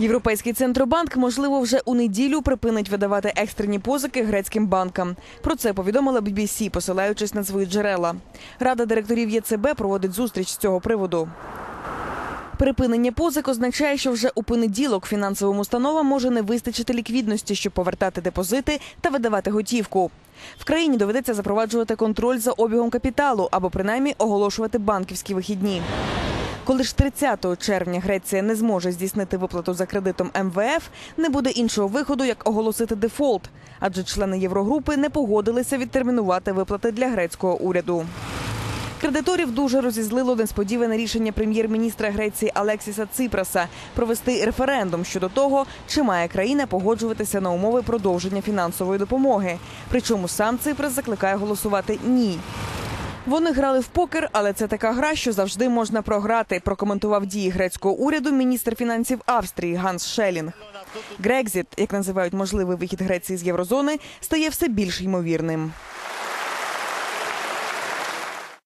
Європейський центробанк, можливо, вже у неділю припинить видавати екстрені позики грецьким банкам. Про це повідомила BBC, посилаючись на свої джерела. Рада директорів ЄЦБ проводить зустріч з цього приводу. Припинення позик означає, що вже у понеділок фінансовим установам може не вистачити ліквідності, щоб повертати депозити та видавати готівку. В країні доведеться запроваджувати контроль за обігом капіталу або принаймні оголошувати банківські вихідні. Коли ж 30 червня Греція не зможе здійснити виплату за кредитом МВФ, не буде іншого виходу, як оголосити дефолт, адже члени Єврогрупи не погодилися відтермінувати виплати для грецького уряду. Кредиторів дуже розізлило несподіване рішення прем'єр-міністра Греції Алексіса Ципраса провести референдум щодо того, чи має країна погоджуватися на умови продовження фінансової допомоги. Причому сам Ципрас закликає голосувати ні. Вони грали в покер, але це така гра, що завжди можна програти. Прокоментував дії грецького уряду міністр фінансів Австрії Ганс Шелінг. Грекзіт, як називають можливий вихід Греції з єврозони, стає все більш ймовірним.